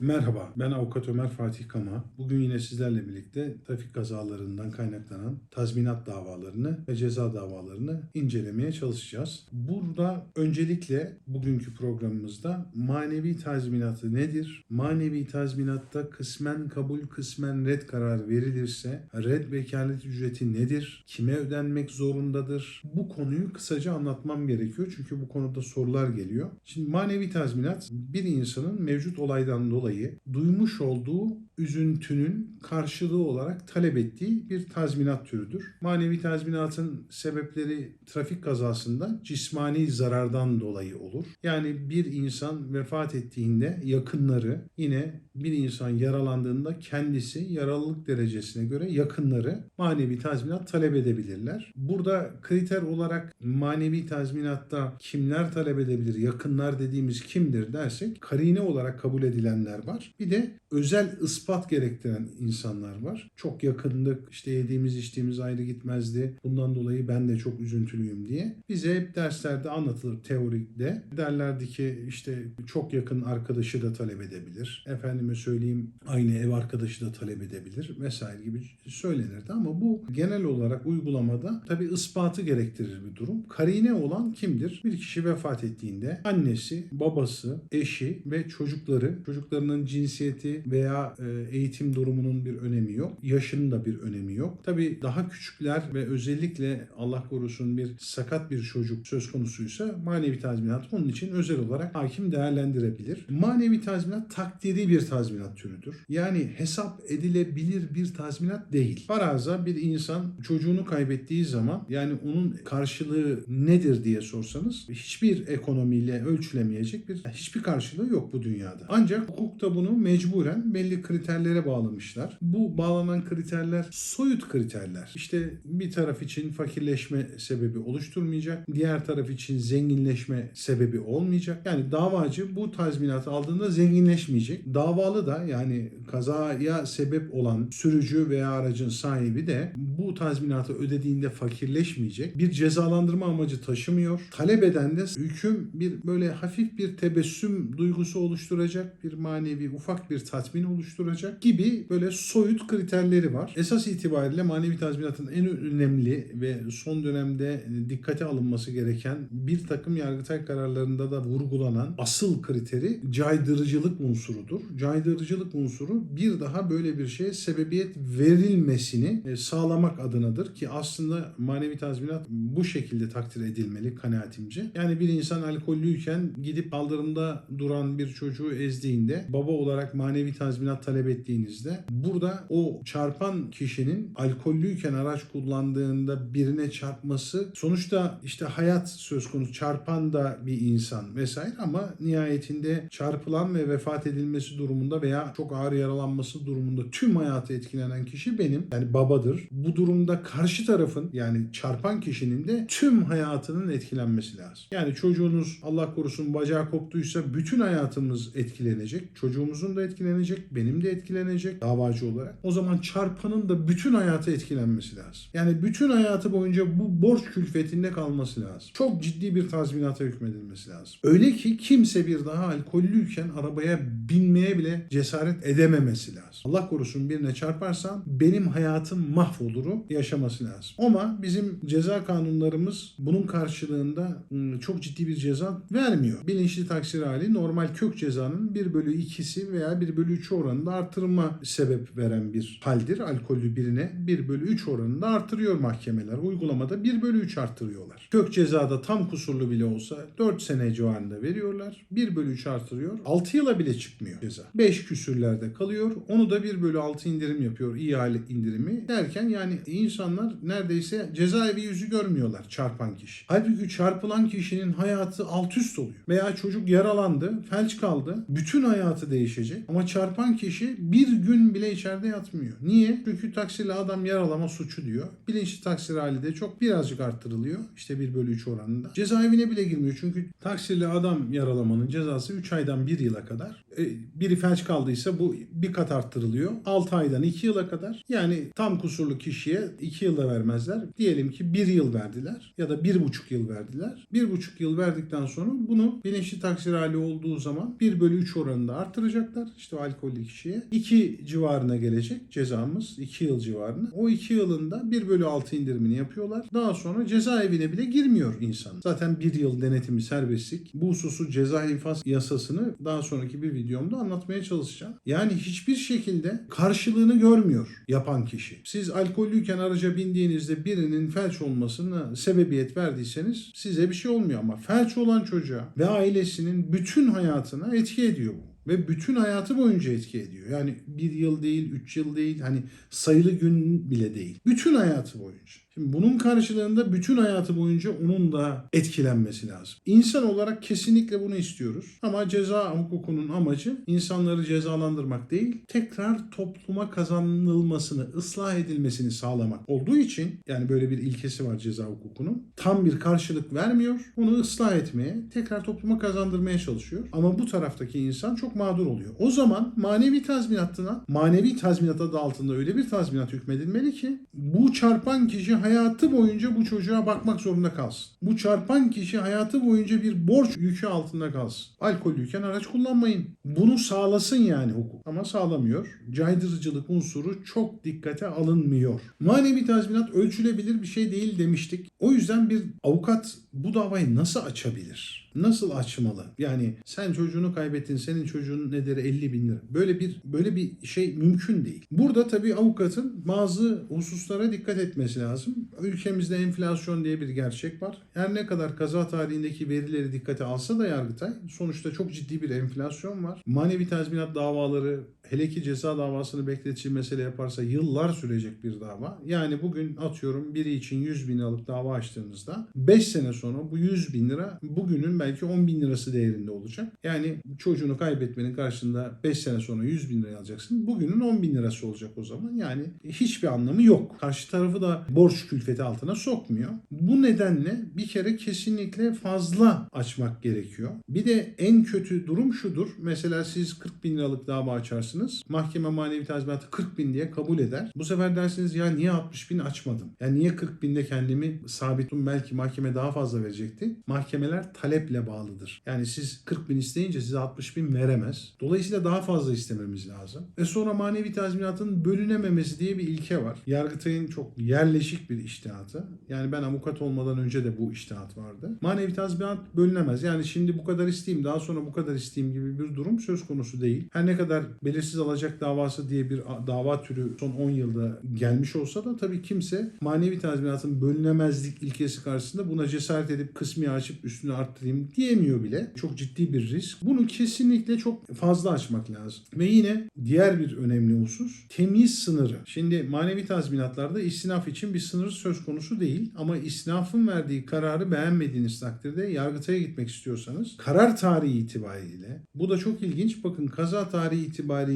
Merhaba, ben Avukat Ömer Fatih Kama. Bugün yine sizlerle birlikte trafik kazalarından kaynaklanan tazminat davalarını ve ceza davalarını incelemeye çalışacağız. Burada öncelikle bugünkü programımızda manevi tazminatı nedir? Manevi tazminatta kısmen kabul, kısmen red karar verilirse red vekalet ücreti nedir? Kime ödenmek zorundadır? Bu konuyu kısaca anlatmam gerekiyor çünkü bu konuda sorular geliyor. Şimdi manevi tazminat bir insanın mevcut olaydan dolayı duymuş olduğu üzüntünün karşılığı olarak talep ettiği bir tazminat türüdür. Manevi tazminatın sebepleri trafik kazasında cismani zarardan dolayı olur. Yani bir insan vefat ettiğinde yakınları yine bir insan yaralandığında kendisi yaralılık derecesine göre yakınları manevi tazminat talep edebilirler. Burada kriter olarak manevi tazminatta kimler talep edebilir, yakınlar dediğimiz kimdir dersek karine olarak kabul edilenler var. Bir de özel ispat gerektiren insanlar var. Çok yakındık, işte yediğimiz içtiğimiz ayrı gitmezdi. Bundan dolayı ben de çok üzüntülüyüm diye. Bize hep derslerde anlatılır teorikte. Derlerdi ki işte çok yakın arkadaşı da talep edebilir. Efendime söyleyeyim aynı ev arkadaşı da talep edebilir vesaire gibi söylenirdi ama bu genel olarak uygulamada tabii ispatı gerektirir bir durum. Karine olan kimdir? Bir kişi vefat ettiğinde annesi, babası, eşi ve çocukları, çocuklarının cinsiyeti veya e, eğitim durumunun bir önemi yok. Yaşının da bir önemi yok. Tabii daha küçükler ve özellikle Allah korusun bir sakat bir çocuk söz konusuysa manevi tazminat onun için özel olarak hakim değerlendirebilir. Manevi tazminat takdiri bir tazminat türüdür. Yani hesap edilebilir bir tazminat değil. Faraza bir insan çocuğunu kaybettiği zaman yani onun karşılığı nedir diye sorsanız hiçbir ekonomiyle ölçülemeyecek bir hiçbir karşılığı yok bu dünyada. Ancak hukukta bunu mecburen belli kriterlere bağlamışlar. Bu bağlanan kriterler soyut kriterler. İşte bir taraf için fakirleşme sebebi oluşturmayacak, diğer taraf için zenginleşme sebebi olmayacak. Yani davacı bu tazminatı aldığında zenginleşmeyecek. Davalı da yani kazaya sebep olan sürücü veya aracın sahibi de bu tazminatı ödediğinde fakirleşmeyecek. Bir cezalandırma amacı taşımıyor. Talep eden de hüküm bir böyle hafif bir tebessüm duygusu oluşturacak, bir manevi ufak bir tatmin oluşturacak gibi böyle soyut kriterleri var. Esas itibariyle manevi tazminatın en önemli ve son dönemde dikkate alınması gereken bir takım yargıtay kararlarında da vurgulanan asıl kriteri caydırıcılık unsurudur. Caydırıcılık unsuru bir daha böyle bir şeye sebebiyet verilmesini e, sağlamak adınadır ki aslında manevi tazminat bu şekilde takdir edilmeli kanaatimce. Yani bir insan alkollüyken gidip kaldırımda duran bir çocuğu ezdiğinde baba olarak manevi tazminat talep ettiğinizde burada o çarpan kişinin alkollüyken araç kullandığında birine çarpması sonuçta işte hayat söz konusu çarpan da bir insan vesaire ama nihayetinde çarpılan ve vefat edilmesi durumunda veya çok ağır yaralanması durumunda tüm hayatı etkilenen kişi benim yani babadır. Bu durumda karşı tarafın yani çarpan kişinin de tüm hayatının etkilenmesi lazım. Yani çocuğunuz Allah korusun bacağı koptuysa bütün hayatımız etkilenecek. Çocuğumuzun da etkilenecek, benim de etkilenecek davacı olarak. O zaman çarpanın da bütün hayatı etkilenmesi lazım. Yani bütün hayatı boyunca bu borç külfetinde kalması lazım. Çok ciddi bir tazminata hükmedilmesi lazım. Öyle ki kimse bir daha alkollüyken arabaya binmeye bile cesaret edememesi lazım. Allah korusun birine çarparsam benim hayatım mahvoluru yaşaması lazım. Ama bizim ceza kanunlarımız bunun karşılığında ım, çok ciddi bir ceza vermiyor. Bilinçli taksir hali normal kök cezanın 1 bölü 2'si veya 1 bölü 3 oranında artırma sebep veren bir haldir. Alkollü birine 1 bölü 3 oranında artırıyor mahkemeler. Uygulamada 1 bölü 3 artırıyorlar. Kök cezada tam kusurlu bile olsa 4 sene civarında veriyorlar. 1 bölü 3 artırıyor. 6 yıla bile çıkmıyor ceza. 5 küsürlerde kalıyor. Onu da 1 bölü 6 indirim yapıyor. ihale indirimi. Derken yani insanlar neredeyse cezaevi yüzü görmüyorlar çarpan kişi. Halbuki çarpılan kişinin hayatı alt üst oluyor. Veya çocuk yaralandı, felç kaldı. Bütün hayatı değişecek. Ama çarpan kişi bir gün bile içeride yatmıyor. Niye? Çünkü taksirli adam yaralama suçu diyor. Bilinçli taksir hali de çok birazcık arttırılıyor. İşte 1 bölü 3 oranında. Cezaevine bile girmiyor. Çünkü taksirli adam yaralamanın cezası 3 aydan 1 yıla kadar. E, biri felç kaldıysa bu bir kat arttırılıyor. 6 aydan 2 yıla kadar. Yani tam kusurlu kişiye 2 yılda vermezler. Diyelim ki 1 yıl verdiler ya da 1,5 yıl verdiler. 1,5 yıl verdikten sonra bunu bilinçli taksir hali olduğu zaman 1 bölü 3 oranında arttıracaklar. İşte o alkollü kişiye. 2 civarına gelecek cezamız. 2 yıl civarına. O 2 yılında 1 bölü 6 indirimini yapıyorlar. Daha sonra cezaevine bile girmiyor insan. Zaten 1 yıl denetimi serbestlik. Bu hususu ceza infaz yasasını daha sonraki bir videomda anlatmaya çalışacağım. Yani hiçbir şekilde karşılığını görmüyor yapan kişi. Siz alkollüyken araca bindiğinizde birinin felç olmasına sebebiyet verdiyseniz size bir şey olmuyor ama felç olan çocuğa ve ailesinin bütün hayatına etki ediyor bu. Ve bütün hayatı boyunca etki ediyor. Yani bir yıl değil, üç yıl değil, hani sayılı gün bile değil. Bütün hayatı boyunca. Şimdi bunun karşılığında bütün hayatı boyunca onun da etkilenmesi lazım. İnsan olarak kesinlikle bunu istiyoruz. Ama ceza hukukunun amacı insanları cezalandırmak değil, tekrar topluma kazanılmasını, ıslah edilmesini sağlamak olduğu için yani böyle bir ilkesi var ceza hukukunun. Tam bir karşılık vermiyor. Onu ıslah etmeye, tekrar topluma kazandırmaya çalışıyor. Ama bu taraftaki insan çok mağdur oluyor. O zaman manevi tazminatına, manevi tazminat adı altında öyle bir tazminat hükmedilmeli ki bu çarpan kişi hayatı boyunca bu çocuğa bakmak zorunda kalsın. Bu çarpan kişi hayatı boyunca bir borç yükü altında kalsın. Alkollüyken araç kullanmayın. Bunu sağlasın yani hukuk. Ama sağlamıyor. Caydırıcılık unsuru çok dikkate alınmıyor. Manevi tazminat ölçülebilir bir şey değil demiştik. O yüzden bir avukat bu davayı nasıl açabilir? Nasıl açmalı? Yani sen çocuğunu kaybettin, senin çocuğun nedeni 50 bin lira. Böyle bir böyle bir şey mümkün değil. Burada tabii avukatın bazı hususlara dikkat etmesi lazım. Ülkemizde enflasyon diye bir gerçek var. Her ne kadar kaza tarihindeki verileri dikkate alsa da Yargıtay sonuçta çok ciddi bir enflasyon var. Manevi tazminat davaları hele ki ceza davasını bekletici mesele yaparsa yıllar sürecek bir dava. Yani bugün atıyorum biri için 100 bin liralık dava açtığınızda 5 sene sonra bu 100 bin lira bugünün belki 10 bin lirası değerinde olacak. Yani çocuğunu kaybetmenin karşında 5 sene sonra 100 bin lira alacaksın. Bugünün 10 bin lirası olacak o zaman. Yani hiçbir anlamı yok. Karşı tarafı da borç külfeti altına sokmuyor. Bu nedenle bir kere kesinlikle fazla açmak gerekiyor. Bir de en kötü durum şudur. Mesela siz 40 bin liralık dava açarsınız. Mahkeme manevi tazminatı 40 bin diye kabul eder. Bu sefer dersiniz ya niye 60 bin açmadım? Yani niye 40 binde kendimi sabitim belki mahkeme daha fazla verecekti. Mahkemeler taleple bağlıdır. Yani siz 40 bin isteyince size 60 bin veremez. Dolayısıyla daha fazla istememiz lazım. Ve sonra manevi tazminatın bölünememesi diye bir ilke var. Yargıtay'ın çok yerleşik bir iştihatı. Yani ben avukat olmadan önce de bu iştihat vardı. Manevi tazminat bölünemez. Yani şimdi bu kadar isteyeyim daha sonra bu kadar isteyeyim gibi bir durum söz konusu değil. Her ne kadar belirsiz alacak davası diye bir dava türü son 10 yılda gelmiş olsa da tabii kimse manevi tazminatın bölünemezlik ilkesi karşısında buna cesaret edip kısmi açıp üstünü arttırayım diyemiyor bile. Çok ciddi bir risk. Bunu kesinlikle çok fazla açmak lazım. Ve yine diğer bir önemli husus temiz sınırı. Şimdi manevi tazminatlarda istinaf için bir sınır söz konusu değil ama istinafın verdiği kararı beğenmediğiniz takdirde yargıtaya gitmek istiyorsanız karar tarihi itibariyle bu da çok ilginç. Bakın kaza tarihi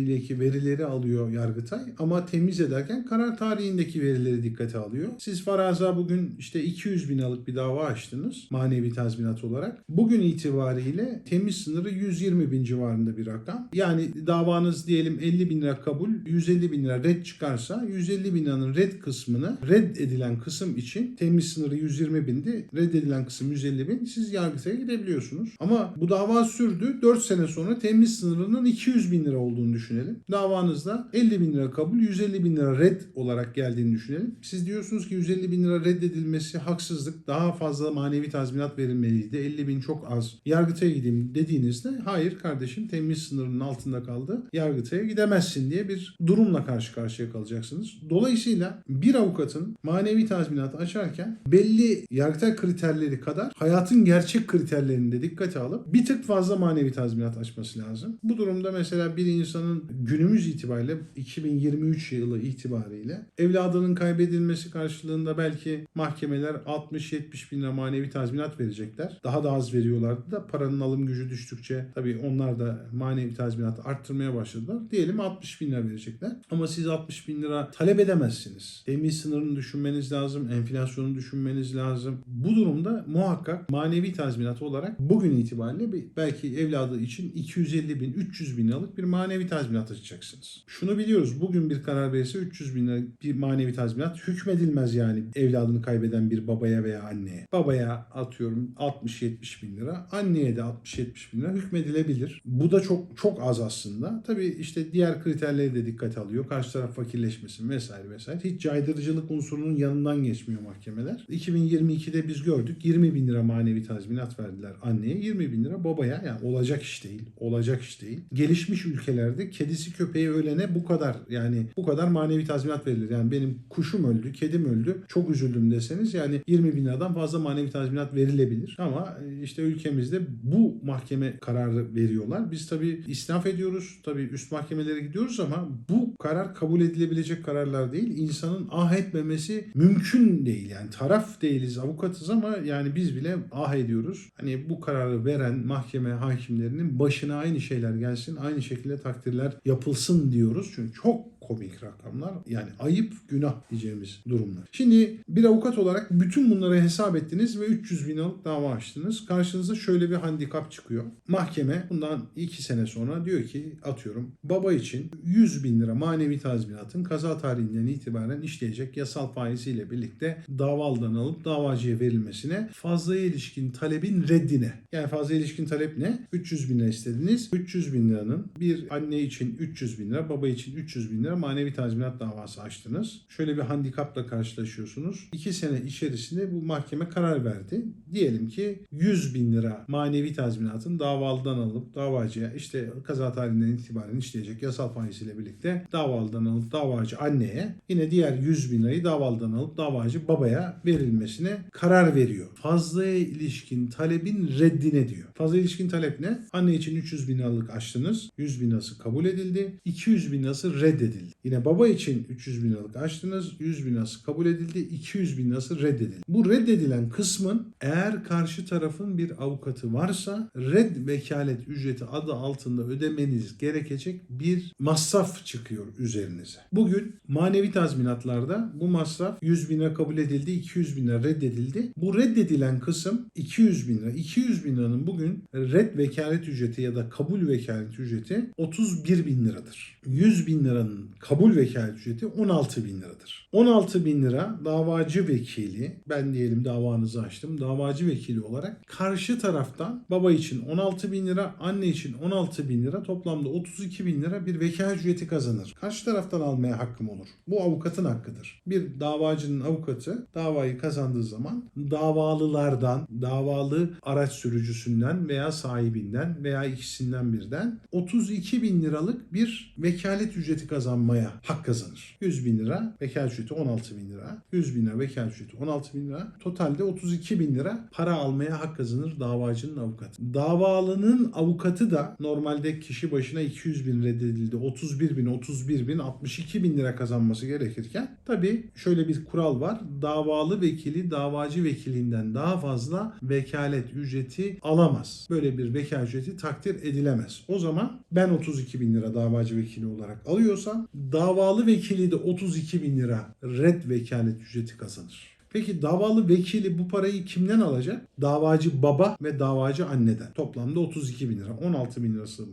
itibariyleki verileri alıyor Yargıtay ama temiz ederken karar tarihindeki verileri dikkate alıyor. Siz faraza bugün işte 200 bin liralık bir dava açtınız manevi tazminat olarak. Bugün itibariyle temiz sınırı 120 bin civarında bir rakam. Yani davanız diyelim 50 bin lira kabul, 150 bin lira red çıkarsa 150 bin liranın red kısmını reddedilen kısım için temiz sınırı 120 bindi. Reddedilen kısım 150 bin. Siz yargıtaya gidebiliyorsunuz. Ama bu dava sürdü. 4 sene sonra temiz sınırının 200 bin lira olduğunu düşünelim. Davanızda 50 bin lira kabul, 150 bin lira red olarak geldiğini düşünelim. Siz diyorsunuz ki 150 bin lira reddedilmesi haksızlık. Daha fazla manevi tazminat verilmeliydi. 50 bin çok az. Yargıtaya gideyim dediğinizde hayır kardeşim temiz sınırının altında kaldı. Yargıtaya gidemezsin diye bir durumla karşı karşıya kalacaksınız. Dolayısıyla bir avukatın manevi tazminatı açarken belli yargıtay kriterleri kadar hayatın gerçek kriterlerini de dikkate alıp bir tık fazla manevi tazminat açması lazım. Bu durumda mesela bir insanın günümüz itibariyle 2023 yılı itibariyle evladının kaybedilmesi karşılığında belki mahkemeler 60-70 bin lira manevi tazminat verecekler. Daha da az veriyorlardı da paranın alım gücü düştükçe tabii onlar da manevi tazminatı arttırmaya başladılar. Diyelim 60 bin lira verecekler. Ama siz 60 bin lira talep edemezsiniz. Temin sınırını düşünmeniz lazım. Enflasyonu düşünmeniz lazım. Bu durumda muhakkak manevi tazminat olarak bugün itibariyle bir, belki evladı için 250 bin, 300 bin liralık bir manevi tazminat tazminat açacaksınız. Şunu biliyoruz. Bugün bir karar verirse 300 bin lira bir manevi tazminat hükmedilmez yani evladını kaybeden bir babaya veya anneye. Babaya atıyorum 60-70 bin lira. Anneye de 60-70 bin lira hükmedilebilir. Bu da çok çok az aslında. Tabii işte diğer kriterleri de dikkate alıyor. Karşı taraf fakirleşmesin vesaire vesaire. Hiç caydırıcılık unsurunun yanından geçmiyor mahkemeler. 2022'de biz gördük 20 bin lira manevi tazminat verdiler anneye. 20 bin lira babaya yani olacak iş değil. Olacak iş değil. Gelişmiş ülkelerde kedisi köpeği ölene bu kadar yani bu kadar manevi tazminat verilir. Yani benim kuşum öldü, kedim öldü. Çok üzüldüm deseniz yani 20 bin liradan fazla manevi tazminat verilebilir. Ama e, işte ülkemizde bu mahkeme kararı veriyorlar. Biz tabii isnaf ediyoruz. Tabii üst mahkemelere gidiyoruz ama bu karar kabul edilebilecek kararlar değil. İnsanın ah etmemesi mümkün değil. Yani taraf değiliz, avukatız ama yani biz bile ah ediyoruz. Hani bu kararı veren mahkeme hakimlerinin başına aynı şeyler gelsin, aynı şekilde takdirler yapılsın diyoruz. Çünkü çok komik rakamlar. Yani ayıp, günah diyeceğimiz durumlar. Şimdi bir avukat olarak bütün bunları hesap ettiniz ve 300 bin liralık dava açtınız. Karşınıza şöyle bir handikap çıkıyor. Mahkeme bundan 2 sene sonra diyor ki atıyorum baba için 100 bin lira manevi tazminatın kaza tarihinden itibaren işleyecek yasal faiziyle birlikte davaldan alıp davacıya verilmesine fazlaya ilişkin talebin reddine. Yani fazla ilişkin talep ne? 300 bin lira istediniz. 300 bin liranın bir anne için 300 bin lira, baba için 300 bin lira manevi tazminat davası açtınız. Şöyle bir handikapla karşılaşıyorsunuz. 2 sene içerisinde bu mahkeme karar verdi. Diyelim ki 100 bin lira manevi tazminatın davalıdan alıp davacıya işte kaza tarihinden itibaren işleyecek yasal faiziyle birlikte davalıdan alıp davacı anneye yine diğer 100 bin lirayı davalıdan alıp davacı babaya verilmesine karar veriyor. Fazlaya ilişkin talebin reddine diyor. Fazla ilişkin talep ne? Anne için 300 bin liralık açtınız. 100 bin lirası kabul edildi. 200 bin lirası reddedildi. Yine baba için 300 bin liralık açtınız. 100 bin lirası kabul edildi. 200 bin lirası reddedildi. Bu reddedilen kısmın eğer karşı tarafın bir avukatı varsa red vekalet ücreti adı altında ödemeniz gerekecek bir masraf çıkıyor üzerinize. Bugün manevi tazminatlarda bu masraf 100 bin lira kabul edildi, 200 bin lira reddedildi. Bu reddedilen kısım 200 bin lira. 200 bin liranın bugün red vekalet ücreti ya da kabul vekalet ücreti 31 bin liradır. 100 bin liranın kabul vekalet ücreti 16 bin liradır. 16 bin lira davacı vekili, ben diyelim davanızı açtım, davacı vekili olarak karşı taraftan baba için 16 bin lira, anne için 16 bin lira toplamda 32 bin lira bir vekalet ücreti kazanır. Karşı taraftan almaya hakkım olur. Bu avukatın hakkıdır. Bir davacının avukatı davayı kazandığı zaman davalılardan, davalı araç sürücüsünden veya sahibinden veya ikisinden birden 32 bin liralık bir vekalet ücreti kazanmaya hak kazanır. 100 bin lira vekalet ücreti 16 bin lira. 100 bin lira vekalet ücreti 16 bin lira. Totalde 32 bin lira para almaya hak kazanır davacının avukatı. Davalının avukatı da normalde kişi başına 200 bin reddedildi. 31 bin, 31 bin, 62 bin lira kazanması gerekirken tabii şöyle bir kural var. Davalı vekili davacı vekilinden daha fazla vekalet ücreti alamaz. Böyle bir vekalet ücreti takdir edilemez. O zaman ben 32 bin lira davacı vekili olarak alıyorsam davalı vekili de 32 bin lira red vekalet ücreti kazanır. Peki davalı vekili bu parayı kimden alacak? Davacı baba ve davacı anneden. Toplamda 32 bin lira. 16 bin lirasını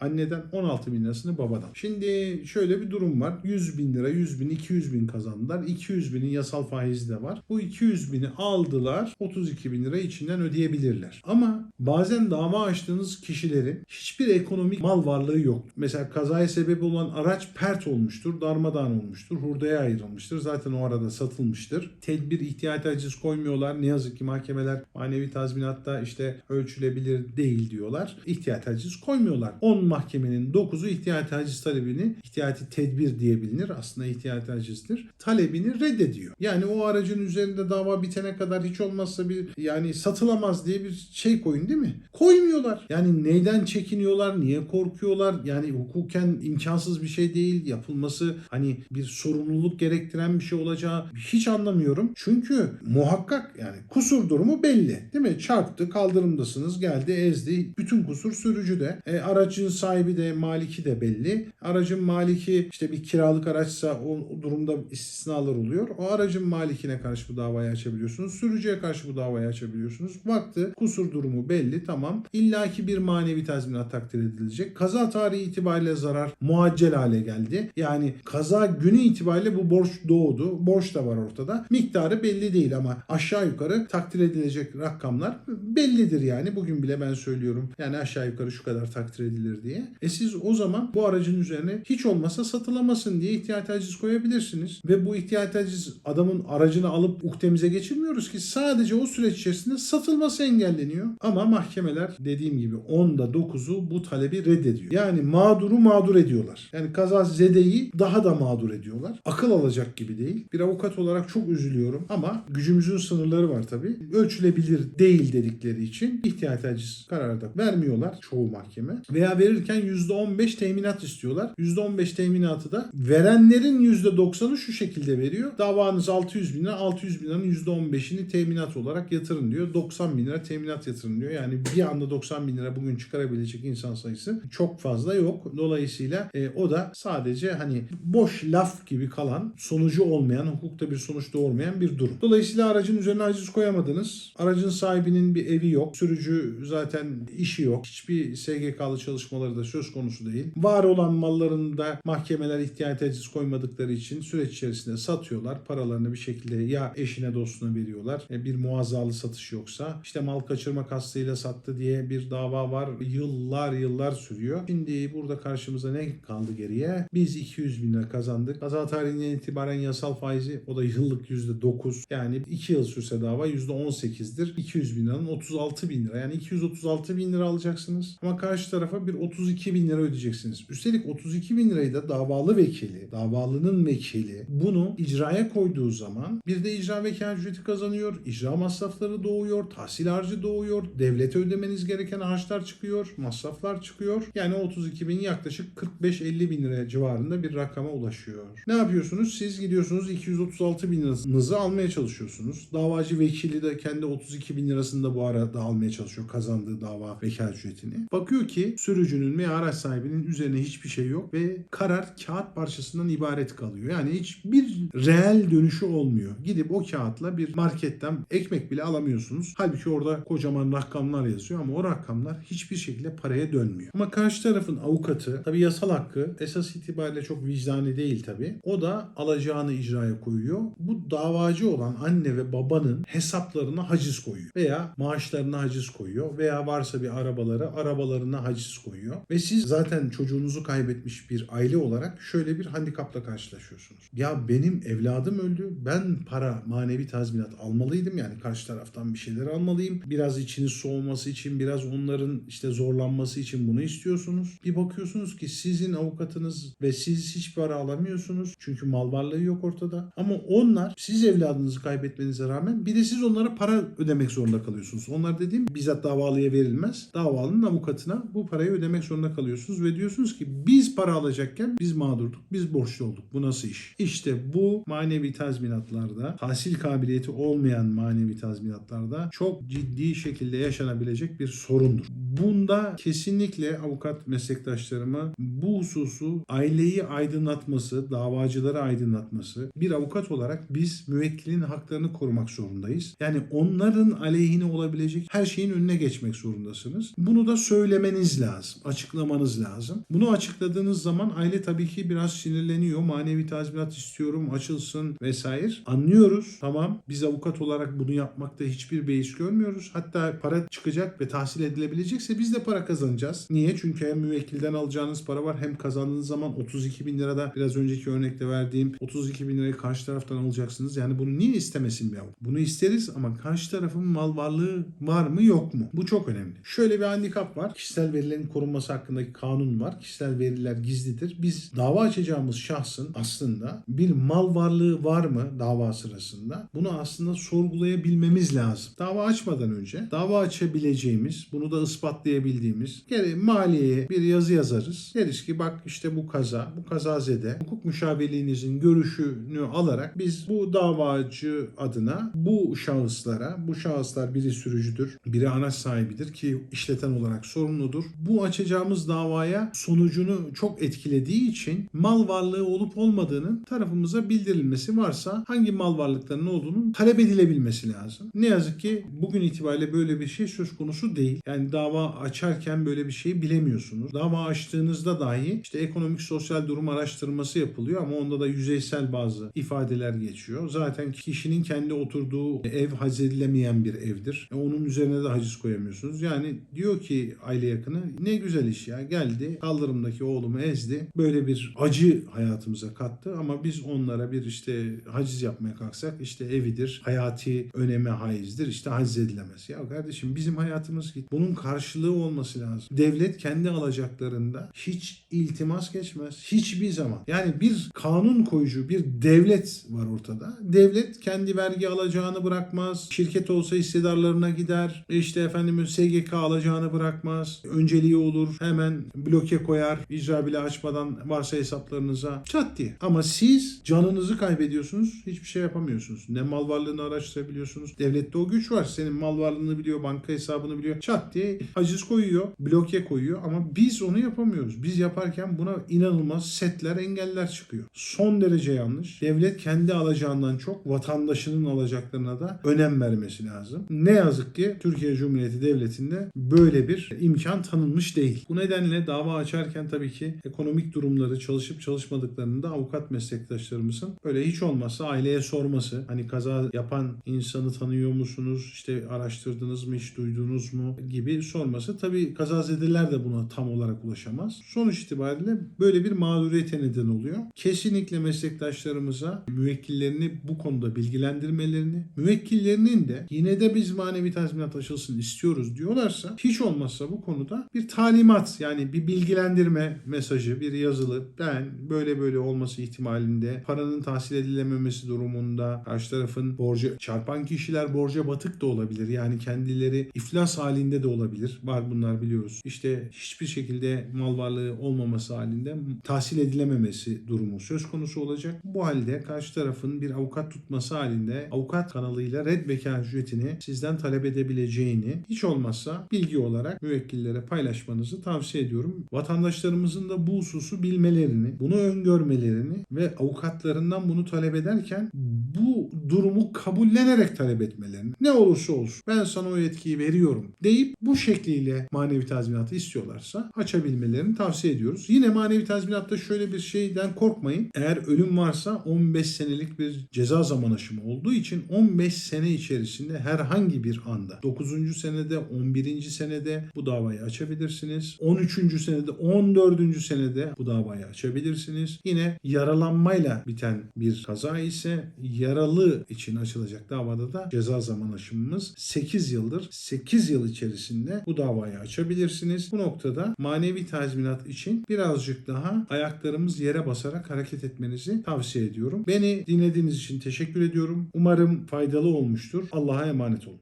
anneden, 16 bin lirasını babadan. Şimdi şöyle bir durum var. 100 bin lira, 100 bin, 200 bin kazandılar. 200 binin yasal faizi de var. Bu 200 bini aldılar. 32 bin lira içinden ödeyebilirler. Ama bazen dava açtığınız kişilerin hiçbir ekonomik mal varlığı yok. Mesela kazaya sebep olan araç pert olmuştur, darmadağın olmuştur, hurdaya ayrılmıştır. Zaten o arada satılmıştır. Tedbir ihtiyat aciz koymuyorlar. Ne yazık ki mahkemeler manevi tazminatta işte ölçülebilir değil diyorlar. İhtiyat aciz koymuyorlar. 10 mahkemenin 9'u ihtiyat aciz talebini ihtiyati tedbir diye bilinir. Aslında ihtiyat acizdir. Talebini reddediyor. Yani o aracın üzerinde dava bitene kadar hiç olmazsa bir yani satılamaz diye bir şey koyun değil mi? Koymuyorlar. Yani neyden çekiniyorlar? Niye korkuyorlar? Yani hukuken imkansız bir şey değil. Yapılması hani bir sorumluluk gerektiren bir şey olacağı hiç anlamıyorum. Çünkü muhakkak yani kusur durumu belli. Değil mi? Çarptı, kaldırımdasınız, geldi, ezdi. Bütün kusur sürücüde. E, aracın sahibi de, maliki de belli. Aracın maliki işte bir kiralık araçsa o, durumda istisnalar oluyor. O aracın malikine karşı bu davayı açabiliyorsunuz. Sürücüye karşı bu davayı açabiliyorsunuz. Baktı kusur durumu belli tamam. İlla ki bir manevi tazminat takdir edilecek. Kaza tarihi itibariyle zarar muaccel hale geldi. Yani kaza günü itibariyle bu borç doğdu. Borç da var ortada. Miktarı belli değil ama aşağı yukarı takdir edilecek rakamlar bellidir yani. Bugün bile ben söylüyorum. Yani aşağı yukarı şu kadar takdir edilir diye. E siz o zaman bu aracın üzerine hiç olmasa satılamasın diye ihtiyat aciz koyabilirsiniz. Ve bu ihtiyat aciz adamın aracını alıp uhdemize geçirmiyoruz ki sadece o süreç içerisinde satılması engelleniyor. Ama mahkemeler dediğim gibi 10'da 9'u bu talebi reddediyor. Yani mağduru mağdur ediyorlar. Yani kaza zedeyi daha da mağdur ediyorlar. Akıl alacak gibi değil. Bir avukat olarak çok üzülüyorum ama gücümüzün sınırları var tabii. Ölçülebilir değil dedikleri için ihtiyat aciz kararı da vermiyorlar çoğu mahkeme. Veya verirken %15 teminat istiyorlar. %15 teminatı da verenlerin %90'ı şu şekilde veriyor. Davanız 600 bin lira, 600 bin liranın %15'ini teminat olarak yatırın diyor. 90 bin lira teminat yatırın diyor. Yani bir anda 90 bin lira bugün çıkarabilecek insan sayısı çok fazla yok. Dolayısıyla e, o da sadece hani boş laf gibi kalan, sonucu olmayan, hukukta bir sonuç doğurmayan bir durum. Dolayısıyla aracın üzerine aciz koyamadınız. Aracın sahibinin bir evi yok. Sürücü zaten işi yok. Hiçbir SGK'lı çalışmaları da söz konusu değil. Var olan mallarında mahkemeler ihtiyat aciz koymadıkları için süreç içerisinde satıyorlar. Paralarını bir şekilde ya eşine dostuna veriyorlar. E, Bir muazzalı satış yoksa işte mal kaçırma kastıyla sattı diye bir dava var. Yıllar yıllar sürüyor. Şimdi burada karşımıza ne kaldı geriye? Biz 200 bin lira kazandık. Kaza tarihinden itibaren yasal faizi o da yıllık %9. Yani 2 yıl sürse dava %18'dir. 200 bin liranın 36 bin lira. Yani 236 bin lira alacaksınız. Ama karşı tarafa bir 32 bin lira ödeyeceksiniz. Üstelik 32 bin lirayı da davalı vekili, davalının vekili bunu icraya koyduğu zaman bir de icra vekalet ücreti kazanıyor. icra masrafları doğuyor. Tahsil harcı doğuyor. Devlete ödemeniz gereken harçlar çıkıyor. Masraflar çıkıyor. Yani 32 bin yaklaşık 45-50 bin lira civarında bir rakama ulaşıyor. Ne yapıyorsunuz? Siz gidiyorsunuz 236 bin liranızı almaya çalışıyorsunuz. Davacı vekili de kendi 32 bin lirasını da bu arada almaya çalışıyor. Kazandığı dava vekalet ücretini. Bakıyor ki sürücünün veya araç sahibinin üzerine hiçbir şey yok ve karar kağıt parçasından ibaret kalıyor. Yani hiçbir reel dönüşü olmuyor. Gidip o kağıtla bir marketten ekmek bile alamıyorsunuz. Halbuki orada kocaman rakamlar yazıyor ama o rakamlar hiçbir şekilde paraya dönmüyor. Ama karşı tarafın avukatı tabi yasal hakkı esas itibariyle çok vicdani değil tabi. O da alacağını icraya koyuyor. Bu davacı olan anne ve babanın hesaplarına haciz koyuyor. Veya maaşlarına haciz koyuyor. Veya varsa bir arabaları arabalarına haciz koyuyor. Ve siz zaten çocuğunuzu kaybetmiş bir aile olarak şöyle bir handikapla karşılaşıyorsunuz. Ya benim evladım öldü. Ben para manevi tazminat almalıydım. Yani karşı taraftan bir şeyler almalıyım. Biraz içiniz soğuması için biraz onların işte zorlanması için bunu istiyorsunuz. Bir bakıyorsunuz ki sizin avukatınız ve siz hiç para alamıyorsunuz. Çünkü mal varlığı yok ortada. Ama onlar siz evladınızı kaybetmenize rağmen bir de siz onlara para ödemek zorunda kalıyorsunuz. Onlar dediğim bizzat davalıya verilmez. Davalının avukatına bu parayı ödemek zorunda kalıyorsunuz ve diyorsunuz ki biz para alacakken biz mağdurduk, biz borçlu olduk. Bu nasıl iş? İşte bu manevi tazminatlarda, tahsil kabiliyeti olmayan manevi tazminatlarda çok ciddi şekilde yaşanabilecek bir sorundur. Bunda kesinlikle avukat meslektaşlarıma bu hususu aileyi aydınlatması, davacıları aydınlatması. Bir avukat olarak biz müvekkilin haklarını korumak zorundayız. Yani onların aleyhine olabilecek her şeyin önüne geçmek zorundasınız. Bunu da söylemeniz lazım, açıklamanız lazım. Bunu açıkladığınız zaman aile tabii ki biraz sinirleniyor. Manevi tazminat istiyorum, açılsın vesaire. Anlıyoruz. Tamam. Biz avukat olarak bunu yapmakta hiçbir beis görmüyoruz. Hatta para çıkacak ve tahsil edilebilecekse biz de para kazanacağız. Niye? Çünkü hem müvekkilden alacağınız para var hem kazandığınız zaman 32 bin lirada biraz önceki örnekte verdiğim 32 bin lirayı karşı taraftan alacaksınız. Yani bunu niye istemesin bir avukat? Bunu isteriz ama karşı tarafın mal varlığı var mı yok mu? Bu çok önemli. Şöyle bir handikap var. Kişisel verilerin korunması hakkındaki kanun var. Kişisel veriler gizlidir. Biz dava açacağımız şahsın aslında bir mal varlığı var mı dava sırasında? Bunu aslında sorgulayabilmemiz lazım. Dava açmadan önce dava açabileceğimiz, bunu da ispatlayabildiğimiz geri maliyeye bir yazı yazarız. Deriz ki bak işte bu kaza, bu kaza zede. Hukuk müşavirliğinizin görüşünü alarak biz bu dava davacı adına bu şahıslara, bu şahıslar biri sürücüdür, biri araç sahibidir ki işleten olarak sorumludur. Bu açacağımız davaya sonucunu çok etkilediği için mal varlığı olup olmadığının tarafımıza bildirilmesi varsa hangi mal varlıklarının olduğunun talep edilebilmesi lazım. Ne yazık ki bugün itibariyle böyle bir şey söz konusu değil. Yani dava açarken böyle bir şeyi bilemiyorsunuz. Dava açtığınızda dahi işte ekonomik sosyal durum araştırması yapılıyor ama onda da yüzeysel bazı ifadeler geçiyor. Zaten kişinin kendi oturduğu ev haciz edilemeyen bir evdir. E, onun üzerine de haciz koyamıyorsunuz. Yani diyor ki aile yakını ne güzel iş ya geldi kaldırımdaki oğlumu ezdi. Böyle bir acı hayatımıza kattı ama biz onlara bir işte haciz yapmaya kalksak işte evidir, hayati öneme haizdir, işte haciz edilemez. Ya kardeşim bizim hayatımız git. Bunun karşılığı olması lazım. Devlet kendi alacaklarında hiç iltimas geçmez. Hiçbir zaman. Yani bir kanun koyucu bir devlet var ortada. Devlet kendi vergi alacağını bırakmaz. Şirket olsa hissedarlarına gider. İşte efendim SGK alacağını bırakmaz. Önceliği olur. Hemen bloke koyar. İcra bile açmadan varsa hesaplarınıza çat diye. Ama siz canınızı kaybediyorsunuz. Hiçbir şey yapamıyorsunuz. Ne mal varlığını araştırabiliyorsunuz. Devlette o güç var. Senin mal varlığını biliyor, banka hesabını biliyor. Çat diye haciz koyuyor, bloke koyuyor ama biz onu yapamıyoruz. Biz yaparken buna inanılmaz setler, engeller çıkıyor. Son derece yanlış. Devlet kendi alacağından çok vatandaşının alacaklarına da önem vermesi lazım. Ne yazık ki Türkiye Cumhuriyeti Devleti'nde böyle bir imkan tanınmış değil. Bu nedenle dava açarken tabii ki ekonomik durumları çalışıp çalışmadıklarını da avukat meslektaşlarımızın böyle hiç olmazsa aileye sorması. Hani kaza yapan insanı tanıyor musunuz? İşte araştırdınız mı? Hiç duydunuz mu? Gibi sorması. Tabii kazazedeler de buna tam olarak ulaşamaz. Sonuç itibariyle böyle bir mağduriyete neden oluyor. Kesinlikle meslektaşlarımıza müvekkillerini bu konuda bilgilendirmelerini, müvekkillerinin de yine de biz manevi tazminat açılsın istiyoruz diyorlarsa hiç olmazsa bu konuda bir talimat yani bir bilgilendirme mesajı, bir yazılı ben böyle böyle olması ihtimalinde paranın tahsil edilememesi durumunda karşı tarafın borcu çarpan kişiler borca batık da olabilir. Yani kendileri iflas halinde de olabilir. Var bunlar biliyoruz. İşte hiçbir şekilde mal varlığı olmaması halinde tahsil edilememesi durumu söz konusu olacak. Bu halde karşı tarafın bir avukat tutması halinde avukat kanalıyla red veka ücretini sizden talep edebileceğini hiç olmazsa bilgi olarak müvekkillere paylaşmanızı tavsiye ediyorum. Vatandaşlarımızın da bu hususu bilmelerini, bunu öngörmelerini ve avukatlarından bunu talep ederken bu durumu kabullenerek talep etmelerini. Ne olursa olsun ben sana o yetkiyi veriyorum deyip bu şekliyle manevi tazminatı istiyorlarsa açabilmelerini tavsiye ediyoruz. Yine manevi tazminatta şöyle bir şeyden korkmayın. Eğer ölüm varsa 15 senelik bir ceza zaman aşımı olduğu için 15 sene içerisinde herhangi bir anda 9. senede 11. senede bu davayı açabilirsiniz. 13. senede 14. senede bu davayı açabilirsiniz. Yine yaralanmayla biten bir kaza ise yaralı için açılacak davada da ceza zaman aşımımız 8 yıldır. 8 yıl içerisinde bu davayı açabilirsiniz. Bu noktada manevi tazminat için birazcık daha ayaklarımız yere basarak hareket etmenizi tavsiye ediyorum. Beni dinlediğiniz için teşekkür ediyorum. Umarım faydalı olmuştur. Allah'a emanet olun.